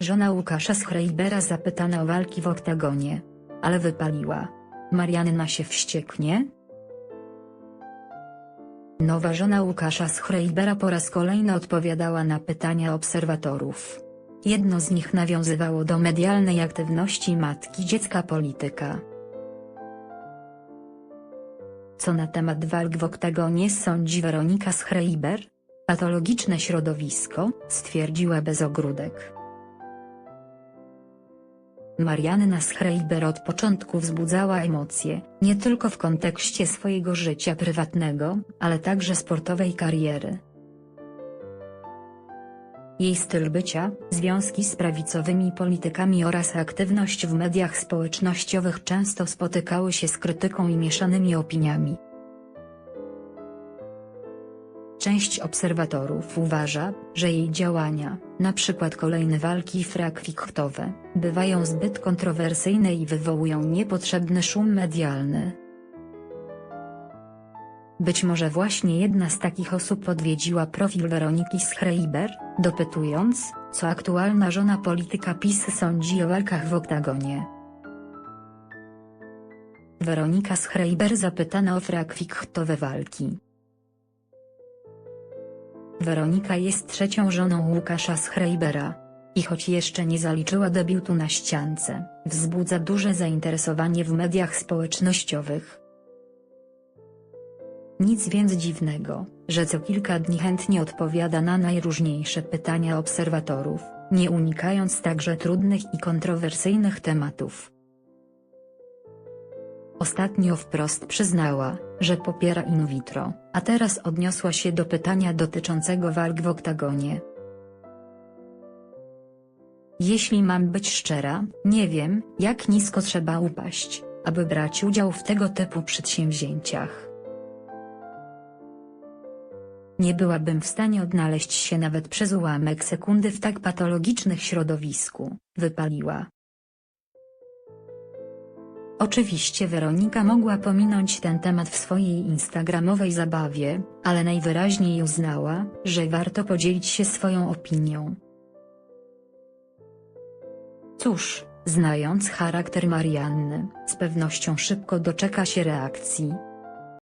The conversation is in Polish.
Żona Łukasza Schreibera zapytana o walki w oktagonie. Ale wypaliła. Marianna się wścieknie? Nowa żona Łukasza Schreibera po raz kolejny odpowiadała na pytania obserwatorów. Jedno z nich nawiązywało do medialnej aktywności matki dziecka polityka. Co na temat walk w oktagonie sądzi Weronika Schreiber? Patologiczne środowisko, stwierdziła bez ogródek. Marianna Schreiber od początku wzbudzała emocje, nie tylko w kontekście swojego życia prywatnego, ale także sportowej kariery. Jej styl bycia, związki z prawicowymi politykami oraz aktywność w mediach społecznościowych często spotykały się z krytyką i mieszanymi opiniami. Część obserwatorów uważa, że jej działania, np. kolejne walki frakwiktowe, bywają zbyt kontrowersyjne i wywołują niepotrzebny szum medialny. Być może właśnie jedna z takich osób odwiedziła profil Weroniki Schreiber, dopytując, co aktualna żona polityka PiS sądzi o walkach w oktagonie. Weronika Schreiber zapytana o frakwiktowe walki. Weronika jest trzecią żoną Łukasza Schreibera. I choć jeszcze nie zaliczyła debiutu na ściance, wzbudza duże zainteresowanie w mediach społecznościowych. Nic więc dziwnego, że co kilka dni chętnie odpowiada na najróżniejsze pytania obserwatorów, nie unikając także trudnych i kontrowersyjnych tematów. Ostatnio wprost przyznała, że popiera in vitro, a teraz odniosła się do pytania dotyczącego walk w oktagonie. Jeśli mam być szczera, nie wiem, jak nisko trzeba upaść, aby brać udział w tego typu przedsięwzięciach. Nie byłabym w stanie odnaleźć się nawet przez ułamek sekundy w tak patologicznych środowisku, wypaliła. Oczywiście Weronika mogła pominąć ten temat w swojej instagramowej zabawie, ale najwyraźniej uznała, że warto podzielić się swoją opinią. Cóż, znając charakter Marianny, z pewnością szybko doczeka się reakcji,